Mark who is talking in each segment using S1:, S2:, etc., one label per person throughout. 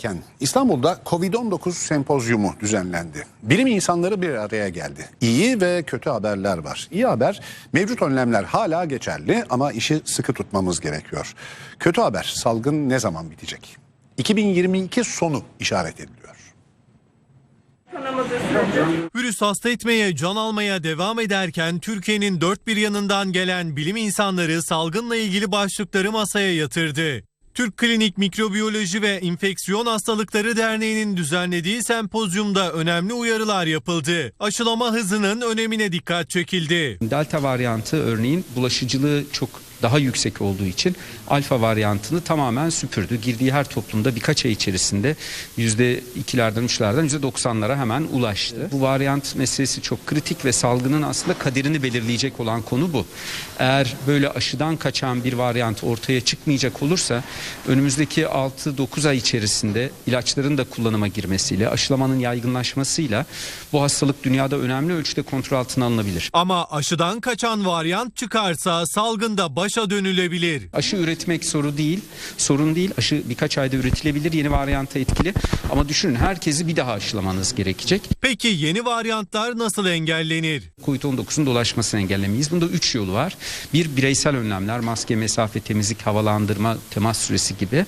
S1: Ken, İstanbul'da Covid-19 sempozyumu düzenlendi. Bilim insanları bir araya geldi. İyi ve kötü haberler var. İyi haber, mevcut önlemler hala geçerli ama işi sıkı tutmamız gerekiyor. Kötü haber, salgın ne zaman bitecek? 2022 sonu işaret ediliyor.
S2: Virüs hasta etmeye, can almaya devam ederken Türkiye'nin dört bir yanından gelen bilim insanları salgınla ilgili başlıkları masaya yatırdı. Türk Klinik Mikrobiyoloji ve İnfeksiyon Hastalıkları Derneği'nin düzenlediği sempozyumda önemli uyarılar yapıldı. Aşılama hızının önemine dikkat çekildi.
S3: Delta varyantı örneğin bulaşıcılığı çok daha yüksek olduğu için alfa varyantını tamamen süpürdü. Girdiği her toplumda birkaç ay içerisinde yüzde ikilerden üçlerden yüzde doksanlara hemen ulaştı. Bu varyant meselesi çok kritik ve salgının aslında kaderini belirleyecek olan konu bu. Eğer böyle aşıdan kaçan bir varyant ortaya çıkmayacak olursa önümüzdeki 6-9 ay içerisinde ilaçların da kullanıma girmesiyle aşılamanın yaygınlaşmasıyla bu hastalık dünyada önemli ölçüde kontrol altına alınabilir.
S2: Ama aşıdan kaçan varyant çıkarsa salgında başa dönülebilir.
S3: Aşı üretmek soru değil, sorun değil. Aşı birkaç ayda üretilebilir, yeni varyanta etkili. Ama düşünün herkesi bir daha aşılamanız gerekecek.
S2: Peki yeni varyantlar nasıl engellenir?
S3: Covid-19'un dolaşmasını engellemeyiz. Bunda üç yolu var. Bir, bireysel önlemler, maske, mesafe, temizlik, havalandırma, temas süresi gibi.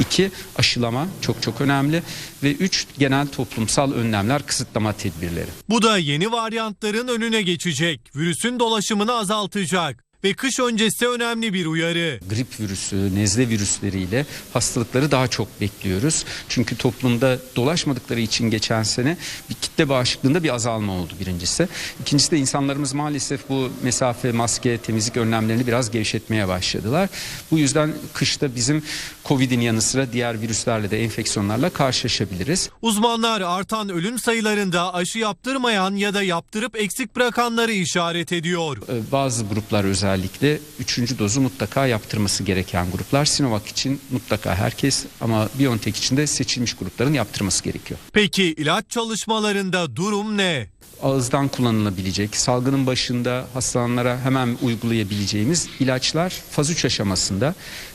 S3: İki, aşılama çok çok önemli. Ve üç, genel toplumsal önlemler, kısıtlama tedbirleri.
S2: Bu da yeni varyantların önüne geçecek. Virüsün dolaşımını azaltacak. Ve kış öncesi önemli bir uyarı.
S3: grip virüsü, nezle virüsleriyle hastalıkları daha çok bekliyoruz. Çünkü toplumda dolaşmadıkları için geçen sene bir kitle bağışıklığında bir azalma oldu birincisi. İkincisi de insanlarımız maalesef bu mesafe, maske, temizlik önlemlerini biraz gevşetmeye başladılar. Bu yüzden kışta bizim Covid'in yanı sıra diğer virüslerle de enfeksiyonlarla karşılaşabiliriz.
S2: Uzmanlar artan ölüm sayılarında aşı yaptırmayan ya da yaptırıp eksik bırakanları işaret ediyor.
S3: Ee, Bazı gruplar özellikle üçüncü dozu mutlaka yaptırması gereken gruplar. Sinovac için mutlaka herkes ama BioNTech için de seçilmiş grupların yaptırması gerekiyor.
S2: Peki ilaç çalışmalarında durum ne?
S3: Ağızdan kullanılabilecek, salgının başında hastalananlara hemen uygulayabileceğimiz ilaçlar faz 3 aşamasında.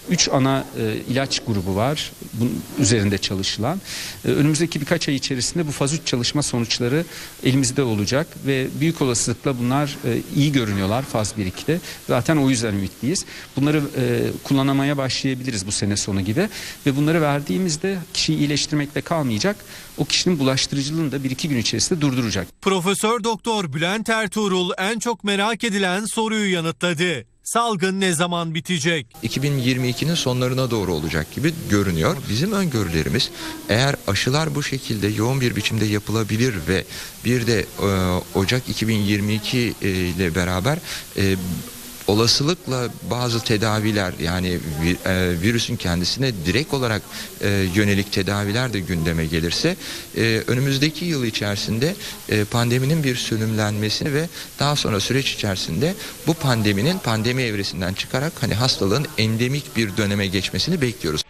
S3: 3 ana e, ilaç grubu var bunun üzerinde çalışılan. E, önümüzdeki birkaç ay içerisinde bu faz 3 çalışma sonuçları elimizde olacak ve büyük olasılıkla bunlar e, iyi görünüyorlar faz 1-2'de. Zaten o yüzden ümitliyiz. Bunları e, kullanamaya başlayabiliriz bu sene sonu gibi ve bunları verdiğimizde kişiyi iyileştirmekle kalmayacak. O kişinin bulaştırıcılığını da 1-2 gün içerisinde durduracak.
S2: Profesör Doktor Bülent Ertuğrul en çok merak edilen soruyu yanıtladı. Salgın ne zaman bitecek?
S4: 2022'nin sonlarına doğru olacak gibi görünüyor. Bizim öngörülerimiz eğer aşılar bu şekilde yoğun bir biçimde yapılabilir ve bir de e, Ocak 2022 e, ile beraber e, olasılıkla bazı tedaviler yani e, virüsün kendisine direkt olarak e, yönelik tedaviler de gündeme gelirse e, önümüzdeki yıl içerisinde pandeminin bir sönümlenmesini ve daha sonra süreç içerisinde bu pandeminin pandemi evresinden çıkarak hani hastalığın endemik bir döneme geçmesini bekliyoruz.